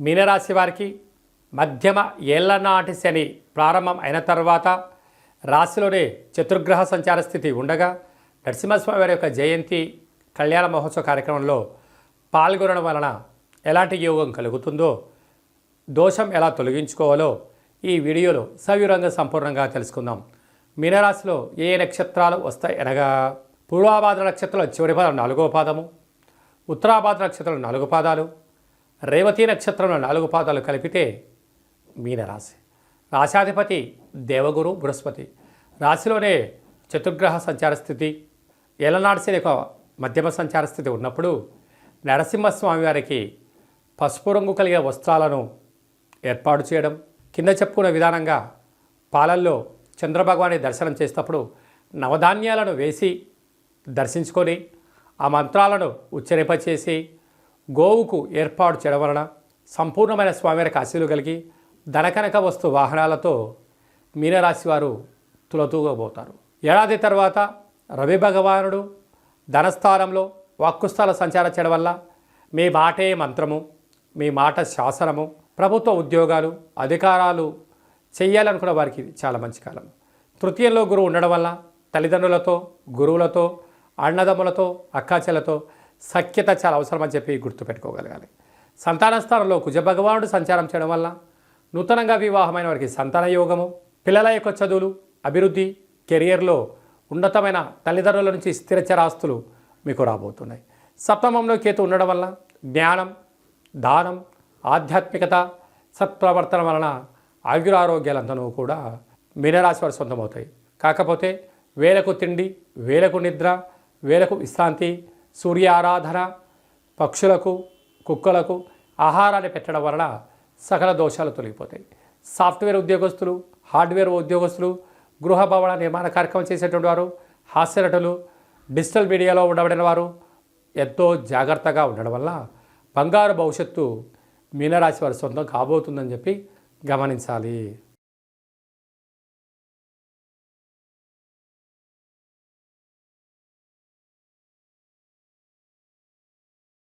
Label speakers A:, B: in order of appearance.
A: మీనరాశి వారికి మధ్యమ ఏళ్ళనాటి శని ప్రారంభం అయిన తర్వాత రాశిలోనే చతుర్గ్రహ సంచార స్థితి ఉండగా నరసింహస్వామి వారి యొక్క జయంతి కళ్యాణ మహోత్సవ కార్యక్రమంలో పాల్గొనడం వలన ఎలాంటి యోగం కలుగుతుందో దోషం ఎలా తొలగించుకోవాలో ఈ వీడియోలో సవివరంగా సంపూర్ణంగా తెలుసుకుందాం. మీనరాశిలో ఏ నక్షత్రాలు వస్తాయి అనగా పూర్వాభాద్ర నక్షత్రంలో చివరి పాదం నాలుగో పాదము ఉత్తరాభాద్ర నక్షత్రంలో నాలుగు పాదాలు రేవతి నక్షత్రంలో నాలుగు పాదాలు కలిపితే మీనరాశి రాశాధిపతి దేవగురు బృహస్పతి. రాశిలోనే చతుర్గ్రహ సంచార స్థితి ఏలనాడిసిన యొక్క మధ్యమ సంచార స్థితి ఉన్నప్పుడు నరసింహస్వామి వారికి పసుపు రంగు కలిగే వస్త్రాలను ఏర్పాటు చేయడం కింద చెప్పుకున్న విధానంగా పాలల్లో చంద్రభగవాని దర్శనం చేసేటప్పుడు నవధాన్యాలను వేసి దర్శించుకొని ఆ మంత్రాలను ఉచ్చరింపచేసి గోవుకు ఏర్పాటు చేయడం వలన సంపూర్ణమైన స్వామివారికి ఆశీలు కలిగి ధనకనక వస్తు వాహనాలతో మీనరాశి వారు తులతూగబోతారు. ఏడాది తర్వాత రవి భగవానుడు ధనస్థానంలో వాక్కుస్థల సంచారం చేయడం వల్ల మీ మాటే మంత్రము మీ మాట శాసనము ప్రభుత్వ ఉద్యోగాలు అధికారాలు చేయాలనుకున్న వారికి ఇది చాలా మంచి కాలం. తృతీయంలో గురువు ఉండడం వల్ల తల్లిదండ్రులతో గురువులతో అన్నదమ్ములతో అక్కాచెలతో సఖ్యత చాలా అవసరమని చెప్పి గుర్తుపెట్టుకోగలగాలి. సంతాన స్థానంలో కుజభగవానుడు సంచారం చేయడం వల్ల నూతనంగా వివాహమైన వారికి సంతాన యోగము పిల్లల యొక్క చదువులు అభివృద్ధి కెరియర్లో ఉన్నతమైన తల్లిదండ్రుల నుంచి స్థిరచరాస్తులు మీకు రాబోతున్నాయి. సప్తమంలో కేతు ఉండడం వల్ల జ్ఞానం దానం ఆధ్యాత్మికత సత్ప్రవర్తన వలన ఆయురారోగ్యాలంతనూ కూడా మీనరాశి వారి సొంతమవుతాయి. కాకపోతే వేలకు తిండి వేలకు నిద్ర వేలకు విశ్రాంతి సూర్య ఆరాధన పక్షులకు కుక్కలకు ఆహారాన్ని పెట్టడం వలన సకల దోషాలు తొలగిపోతాయి. సాఫ్ట్వేర్ ఉద్యోగస్తులు హార్డ్వేర్ ఉద్యోగస్తులు గృహ భవన నిర్మాణ కార్యక్రమం చేసేటువంటి వారు హాస్యనటులు డిజిటల్ మీడియాలో ఉండబడిన వారు ఎంతో జాగ్రత్తగా ఉండడం వల్ల బంగారు భవిష్యత్తు మీనరాశి వారి సొంతం కాబోతుందని చెప్పి గమనించాలి.